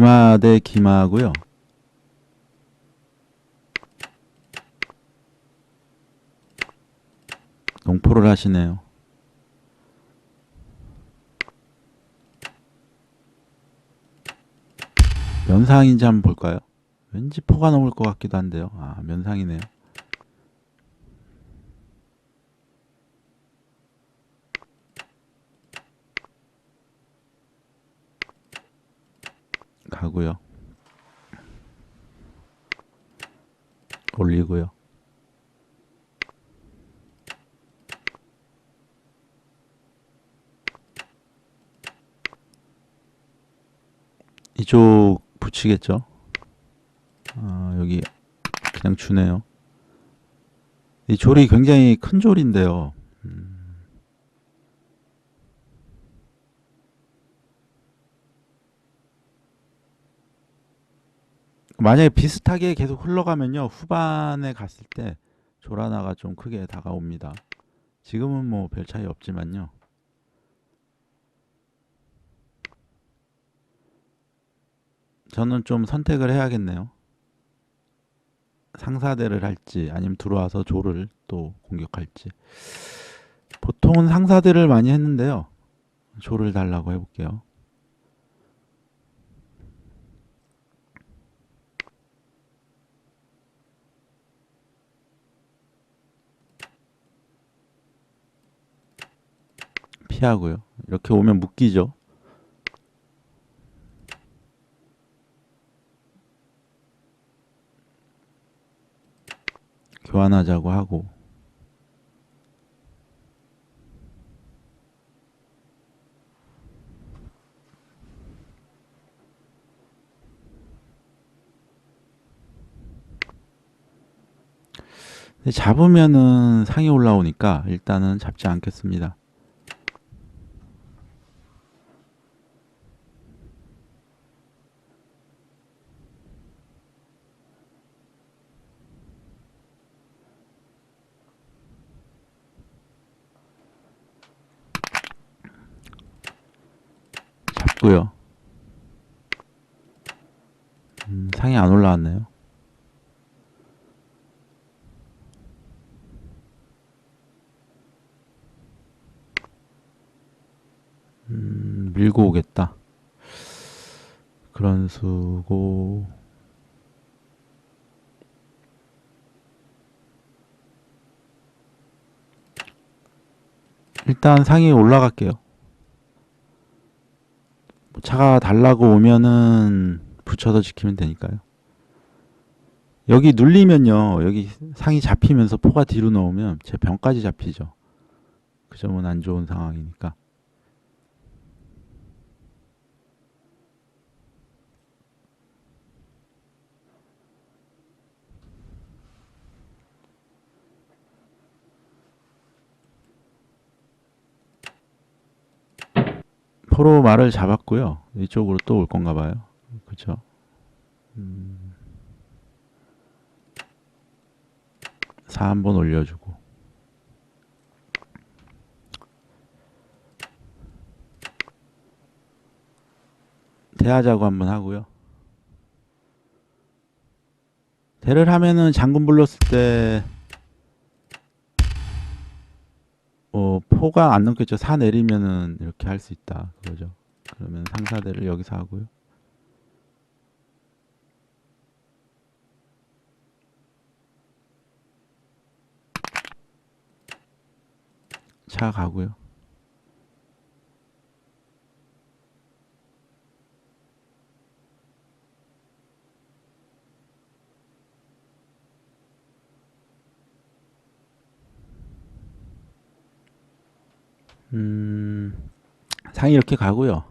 기마 대 기마고요. 농포를 하시네요. 면상인지 한번 볼까요? 왠지 포가 넘을 것 같기도 한데요. 아, 면상이네요. 가고요. 올리고요. 이쪽 붙이겠죠? 아, 여기 그냥 주네요. 이 졸이 굉장히 큰 졸인데요. 음. 만약에 비슷하게 계속 흘러가면요. 후반에 갔을 때 조라나가 좀 크게 다가옵니다. 지금은 뭐 별 차이 없지만요. 저는 좀 선택을 해야겠네요. 상사대를 할지 아니면 들어와서 조를 또 공격할지. 보통은 상사대를 많이 했는데요. 조를 달라고 해볼게요. 피하고요. 이렇게 오면 묶이죠. 교환하자고 하고 잡으면은 상이 올라오니까 일단은 잡지 않겠습니다. 잡고요. 음, 상이 안 올라왔네요. 음, 밀고 오겠다. 그런 수고. 일단 상이 올라갈게요. 뭐 차가 달라고 오면은 붙여서 지키면 되니까요. 여기 눌리면요. 여기 상이 잡히면서 포가 뒤로 나오면 제 병까지 잡히죠. 그 점은 안 좋은 상황이니까. 포로 말을 잡았고요. 이쪽으로 또 올 건가 봐요. 그렇죠? 음. 4 한번 올려주고 대하자고 한번 하고요. 대를 하면은 장군 불렀을 때 어, 포가 안 넘겠죠. 사 내리면은 이렇게 할 수 있다. 그거죠. 그러면 상사대를 여기서 하고요. 차 가고요. 상이 이렇게 가고요.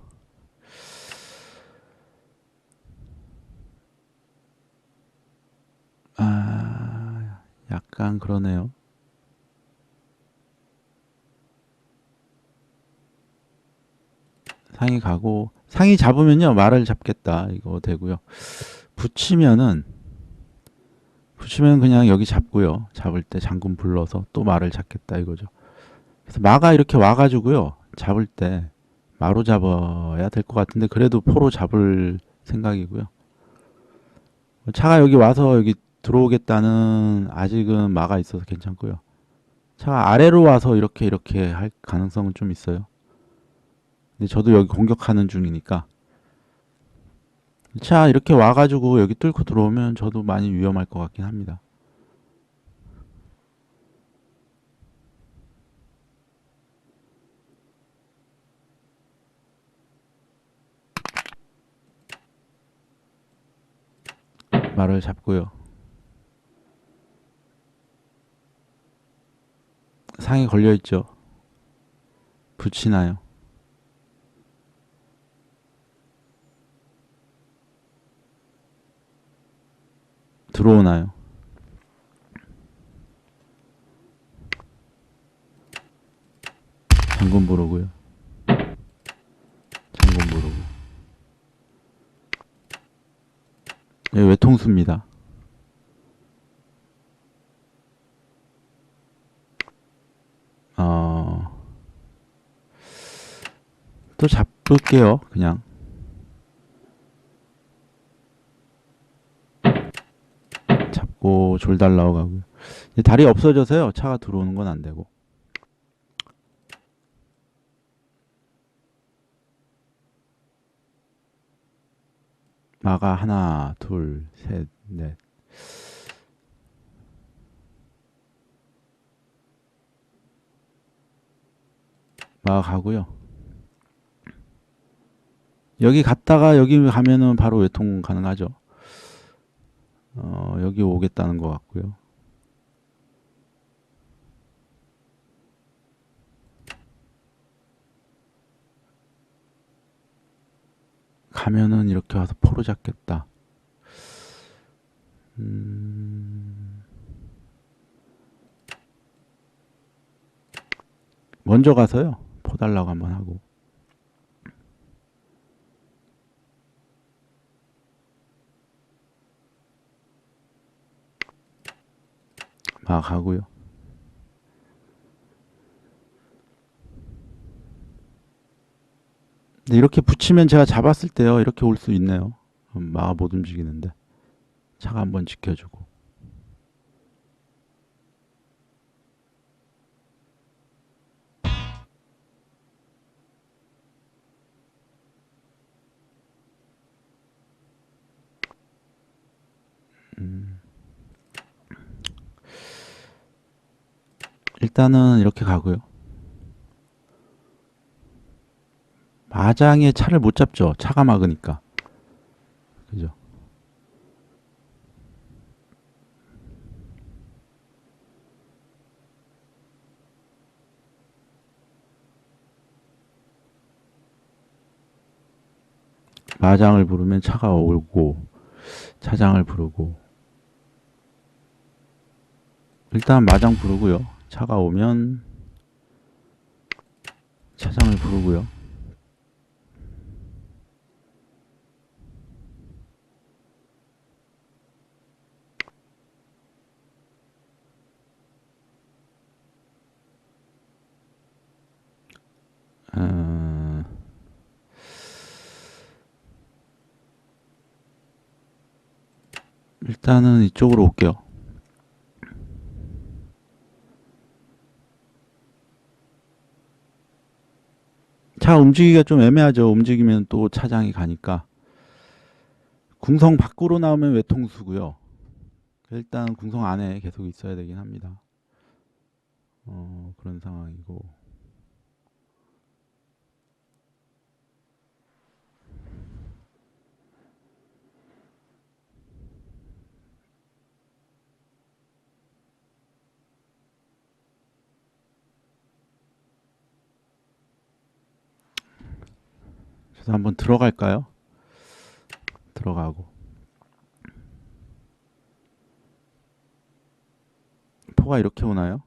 아, 약간 그러네요. 상이 가고 상이 잡으면요 말을 잡겠다 이거 되고요. 붙이면은 붙이면 그냥 여기 잡고요. 잡을 때 장군 불러서 또 말을 잡겠다 이거죠. 그래서 마가 이렇게 와가지고요. 잡을 때 마로 잡아야 될 것 같은데 그래도 포로 잡을 생각이고요. 차가 여기 와서 여기 들어오겠다는 아직은 막아 있어서 괜찮고요. 차가 아래로 와서 이렇게 이렇게 할 가능성은 좀 있어요. 근데 저도 여기 공격하는 중이니까 차 이렇게 와가지고 여기 뚫고 들어오면 저도 많이 위험할 것 같긴 합니다. 말을 잡고요. 상에 걸려 있죠. 붙이나요? 들어오나요? 장군 부르고요. 장군 부르고. 예, 외통수입니다. 어, 또 잡을게요, 그냥. 잡고 졸달 나오가고요. 이제 다리 없어져서요, 차가 들어오는 건 안 되고. 마가 하나, 둘, 셋, 넷. 마가 가고요. 여기 갔다가 여기 가면은 바로 외통 가능하죠. 어, 여기 오겠다는 것 같고요. 가면은 이렇게 와서 포로 잡겠다. 음... 먼저 가서요. 포 달라고 한번 하고. 막 하고요. 근데 이렇게 붙이면 제가 잡았을 때요. 이렇게 올 수 있네요. 음, 마가 못 움직이는데. 차가 한번 지켜주고. 음. 일단은 이렇게 가고요. 마장에 차를 못 잡죠. 차가 막으니까. 그죠? 마장을 부르면 차가 오고 차장을 부르고 일단 마장 부르고요. 차가 오면 차장을 부르고요. 일단은 이쪽으로 올게요. 차 움직이기가 좀 애매하죠. 움직이면 또 차장이 가니까. 궁성 밖으로 나오면 외통수고요. 일단 궁성 안에 계속 있어야 되긴 합니다. 어, 그런 상황이고. 그래서 한번 들어갈까요? 들어가고. 포가 이렇게 오나요?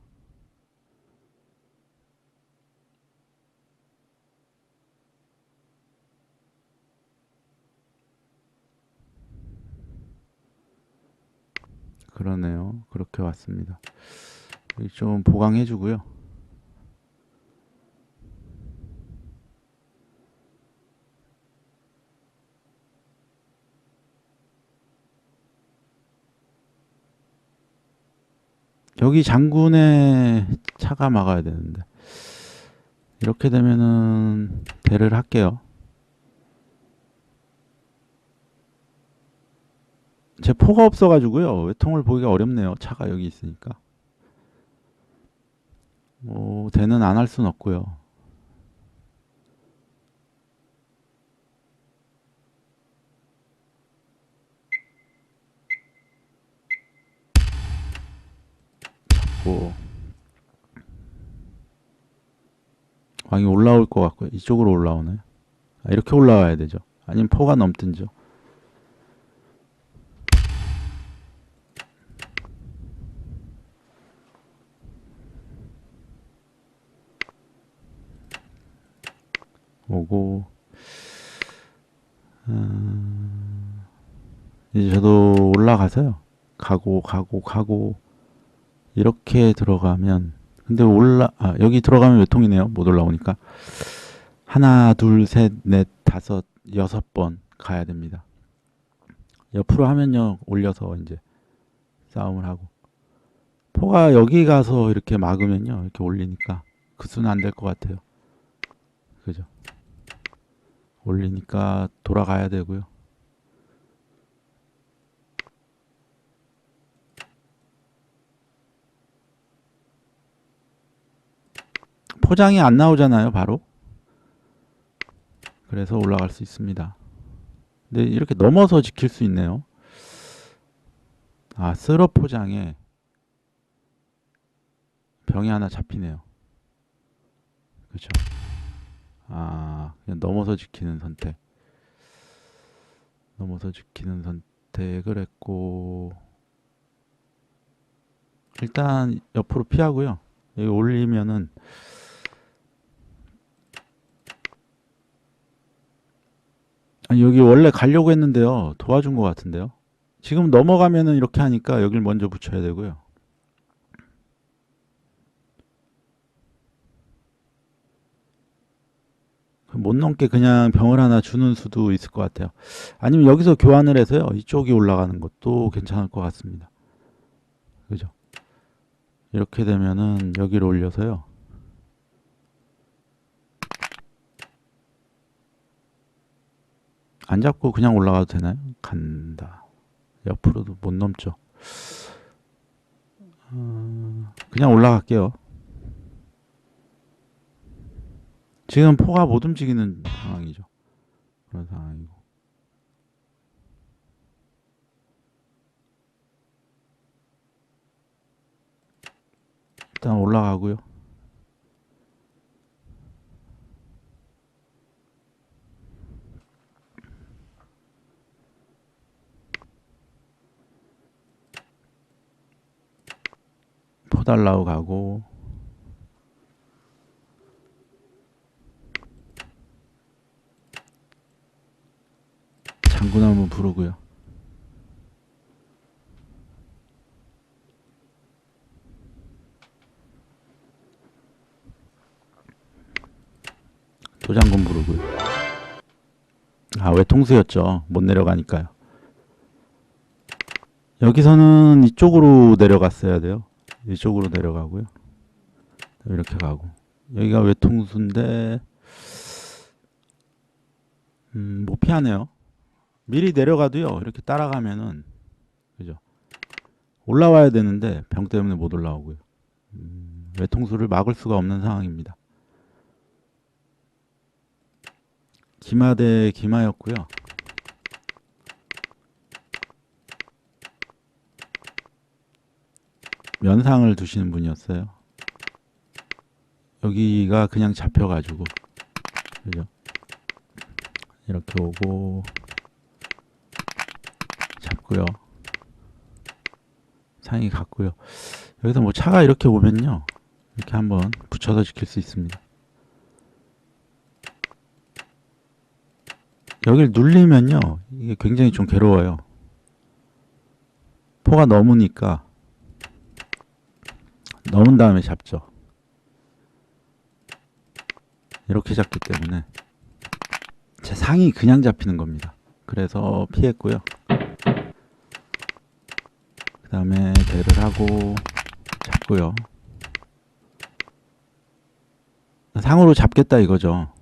그러네요. 그렇게 왔습니다. 좀 보강해 주고요. 여기 장군의 차가 막아야 되는데 이렇게 되면은 배를 할게요. 제 포가 없어가지고요 외통을 보기가 어렵네요. 차가 여기 있으니까. 뭐 대는 안 할 순 없고요. 잡고 왕이 올라올 것 같고요. 이쪽으로 올라오나요? 아, 이렇게 올라와야 되죠. 아니면 포가 넘든죠. 오고 음, 이제 저도 올라가서요. 가고 가고 가고 이렇게 들어가면 근데 올라 아, 여기 들어가면 몇 통이네요. 못 올라오니까 하나 둘셋넷 다섯 여섯 번 가야 됩니다. 옆으로 하면요 올려서 이제 싸움을 하고 포가 여기 가서 이렇게 막으면요 이렇게 올리니까 그 수는 안 될 것 같아요. 그죠? 올리니까 돌아가야 되고요. 포장이 안 나오잖아요, 바로. 그래서 올라갈 수 있습니다. 근데 이렇게 넘어서 지킬 수 있네요. 아, 쓰러 포장에 병이 하나 잡히네요. 그렇죠. 아, 그냥 넘어서 지키는 선택. 넘어서 지키는 선택을 했고 일단 옆으로 피하고요. 여기 올리면은 아니 여기 원래 가려고 했는데요. 도와준 것 같은데요. 지금 넘어가면은 이렇게 하니까 여길 먼저 붙여야 되고요. 못 넘게 그냥 병을 하나 주는 수도 있을 것 같아요. 아니면 여기서 교환을 해서요. 이쪽이 올라가는 것도 괜찮을 것 같습니다. 그죠? 이렇게 되면은 여기로 올려서요. 안 잡고 그냥 올라가도 되나요? 간다. 옆으로도 못 넘죠. 어, 그냥 올라갈게요. 지금 포가 못 움직이는 상황이죠. 그런 상황이고. 일단 올라가고요. 포달라고 가고 장군 한번 부르고요. 도장군 부르고요. 아, 외통수였죠. 못 내려가니까요. 여기서는 이쪽으로 내려갔어야 돼요. 이쪽으로 내려가고요. 이렇게 가고. 여기가 외통수인데, 음, 못 피하네요. 미리 내려가도요. 이렇게 따라가면은 그죠? 올라와야 되는데 병 때문에 못 올라오고요. 음, 외통수를 막을 수가 없는 상황입니다. 기마 대 기마였고요. 면상을 두시는 분이었어요. 여기가 그냥 잡혀가지고 그죠? 이렇게 오고 잡고요. 상이 갔고요. 여기서 뭐 차가 이렇게 오면요. 이렇게 한번 붙여서 지킬 수 있습니다. 여길 눌리면요. 이게 굉장히 좀 괴로워요. 포가 넘으니까 넘은 다음에 잡죠. 이렇게 잡기 때문에 제 상이 그냥 잡히는 겁니다. 그래서 피했고요. 그 다음에 대를 하고 잡고요. 상으로 잡겠다 이거죠.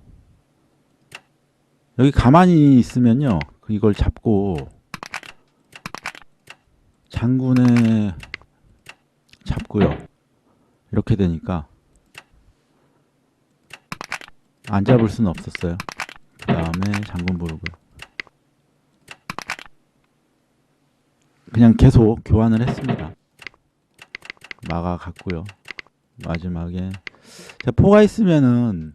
여기 가만히 있으면요. 이걸 잡고 장군에 잡고요. 이렇게 되니까 안 잡을 수는 없었어요. 그 다음에 장군 부르고요. 그냥 계속 교환을 했습니다. 마가 갔고요. 마지막에 자, 포가 있으면은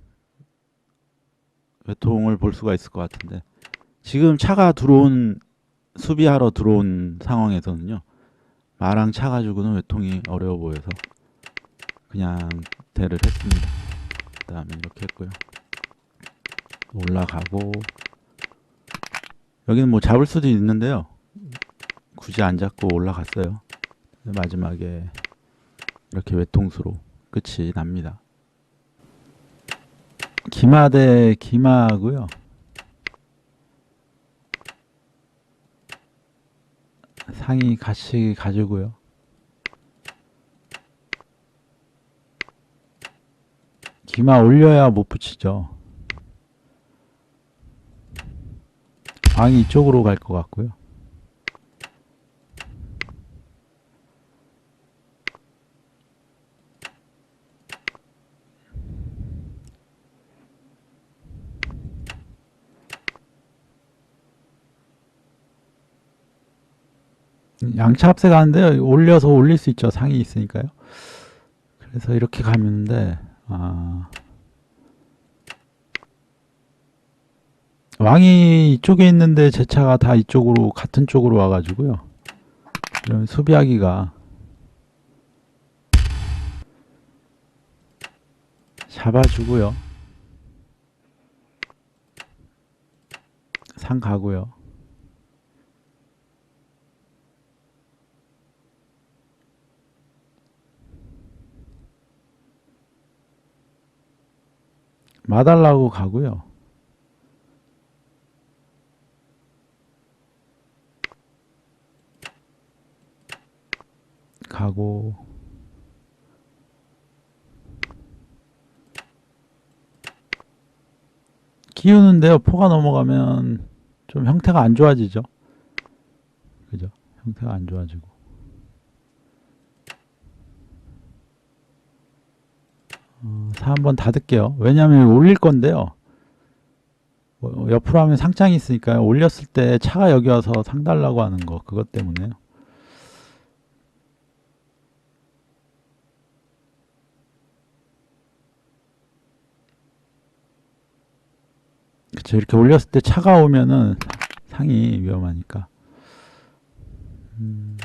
외통을 볼 수가 있을 것 같은데 지금 차가 들어온 수비하러 들어온 상황에서는요 마랑 차 가지고는 외통이 어려워 보여서 그냥 대를 했습니다. 그 다음에 이렇게 했고요. 올라가고 여기는 뭐 잡을 수도 있는데요. 굳이 안 잡고 올라갔어요. 마지막에 이렇게 외통수로 끝이 납니다. 기마 대 기마고요. 상이 같이 가지고요. 기마 올려야 못 붙이죠. 방이 이쪽으로 갈 것 같고요. 양차 합세 가는데 올려서 올릴 수 있죠. 상이 있으니까요. 그래서 이렇게 가는데 아 왕이 이쪽에 있는데 제 차가 다 이쪽으로 같은 쪽으로 와가지고요. 이런 수비하기가 잡아주고요. 상 가고요. 마달라고 가고요. 가고 키우는데요. 포가 넘어가면 좀 형태가 안 좋아지죠. 그죠? 형태가 안 좋아지고. 어, 사 한번 닫을게요. 왜냐하면 올릴 건데요. 뭐 옆으로 하면 상장이 있으니까요. 올렸을 때 차가 여기 와서 상 달라고 하는 거 그것 때문에요. 그쵸 이렇게 올렸을 때 차가 오면은 상이 위험하니까. 음.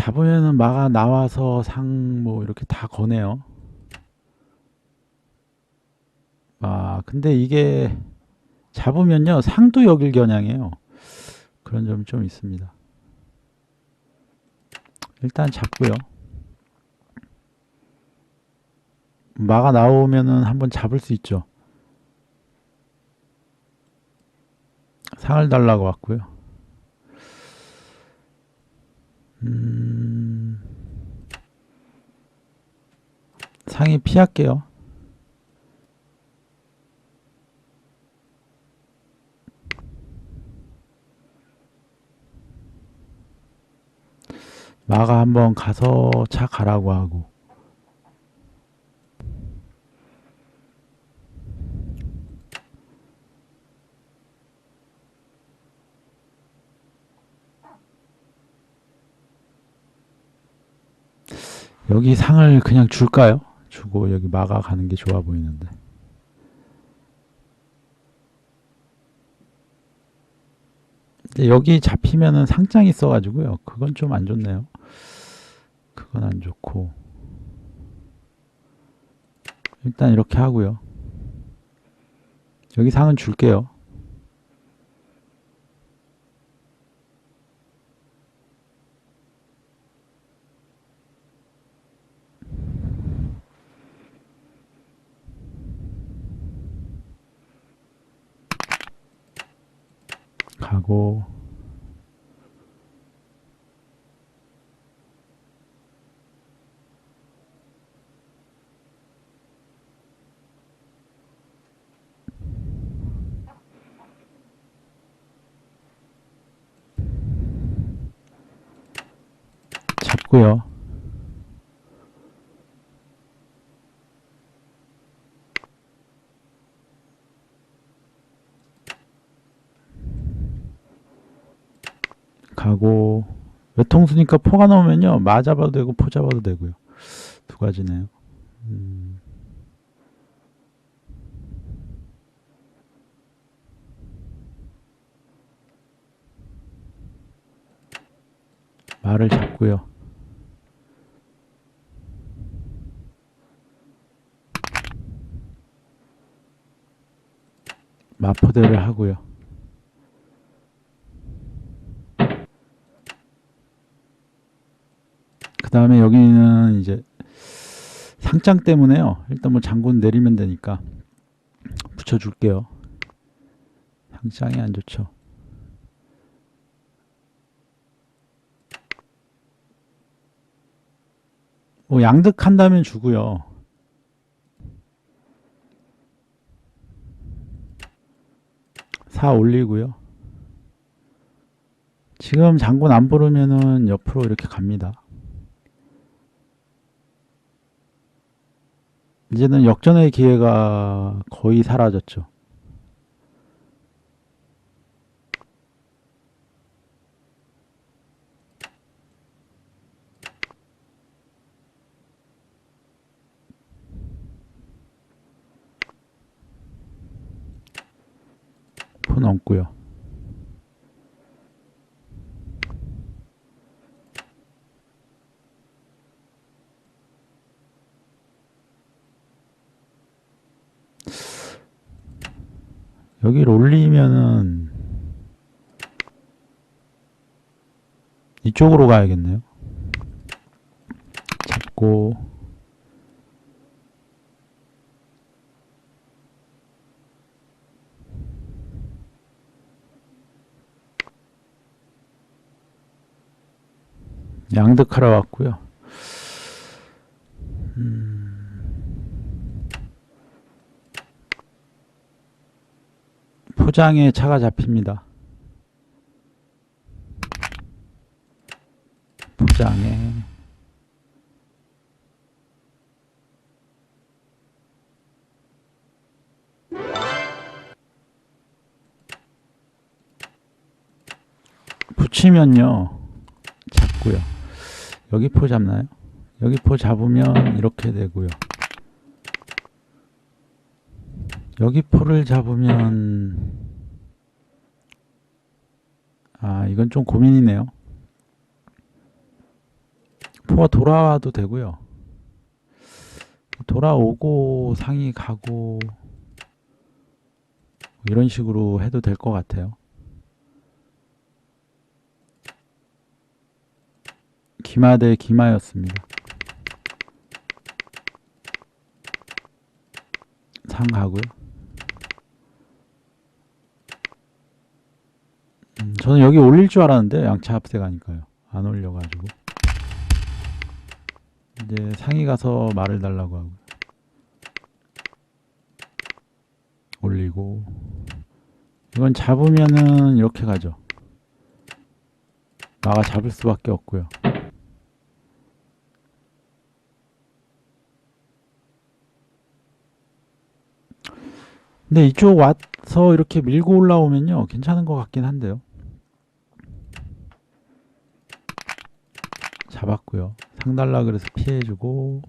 잡으면은 마가 나와서 상 뭐 이렇게 다 거네요. 아, 근데 이게 잡으면요 상도 여길 겨냥해요. 그런 점이 좀 있습니다. 일단 잡고요. 마가 나오면은 한번 잡을 수 있죠. 상을 달라고 왔고요. 음, 상이 피할게요. 마가 한번 가서 차 가라고 하고 여기 상을 그냥 줄까요? 주고 여기 마가 가는 게 좋아 보이는데. 여기 잡히면은 상장이 있어가지고요. 그건 좀 안 좋네요. 그건 안 좋고. 일단 이렇게 하고요. 여기 상은 줄게요 가고 잡고요. 가고 외통수니까 포가 나오면요 마 잡아도 되고 포 잡아도 되고요 두 가지네요. 음. 말을 잡고요. 마포대를 하고요. 그 다음에 여기는 이제 상장 때문에요. 일단 뭐 장군 내리면 되니까 붙여줄게요. 상장이 안 좋죠. 뭐 양득한다면 주고요. 사 올리고요. 지금 장군 안 부르면은 옆으로 이렇게 갑니다. 이제는 역전의 기회가 거의 사라졌죠. 폰 얹고요. 여기를 올리면은 이쪽으로 가야겠네요. 잡고 양득하러 왔고요. 음, 포장에 차가 잡힙니다. 포장에 붙이면요. 여기 포 잡나요? 여기 포 잡으면 이렇게 되고요. 여기 포를 잡으면 아 이건 좀 고민이네요. 포가 돌아와도 되고요. 돌아오고 상이 가고 이런 식으로 해도 될 것 같아요. 기마 대 기마였습니다. 상 가고요. 음, 저는 여기 올릴 줄 알았는데 양차 합세 가니까요. 안 올려가지고 이제 상이 가서 말을 달라고 하고 올리고 이건 잡으면은 이렇게 가죠. 마가 잡을 수밖에 없고요. 근데 이쪽 와서 이렇게 밀고 올라오면요 괜찮은 것 같긴 한데요. 잡았고요. 상달라 그래서 피해주고.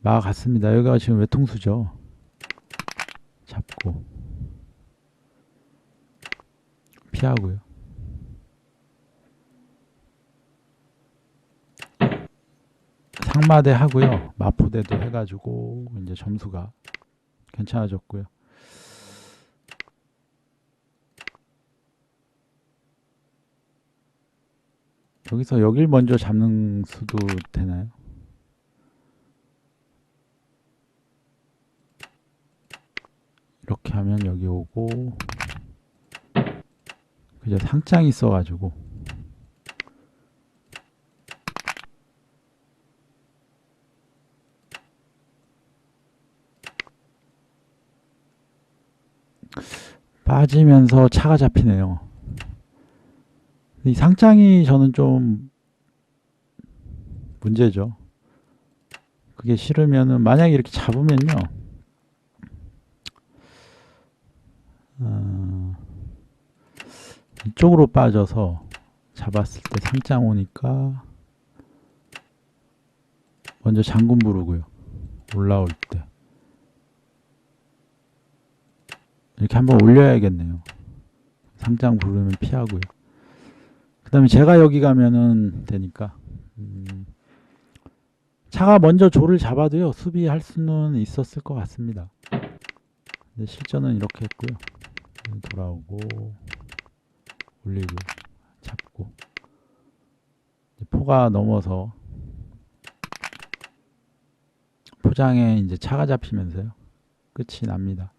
막았습니다. 여기가 지금 외통수죠. 잡고. 피하고요. 상마대 하고요. 마포대도 해가지고 이제 점수가 괜찮아졌고요. 여기서 여길 먼저 잡는 수도 되나요? 이렇게 하면 여기 오고 그죠 상장이 있어가지고 빠지면서 차가 잡히네요. 이 상장이 저는 좀 문제죠. 그게 싫으면은 만약에 이렇게 잡으면요. 어, 이쪽으로 빠져서 잡았을 때 상장 오니까 먼저 장군 부르고요. 올라올 때 이렇게 한번 올려야겠네요. 상장 부르면 피하고요. 그 다음에 제가 여기 가면은 되니까 음, 차가 먼저 조를 잡아도요 수비할 수는 있었을 것 같습니다. 근데 실전은 이렇게 했고요. 돌아오고 올리고 잡고 포가 넘어서 포장에 이제 차가 잡히면서요 끝이 납니다.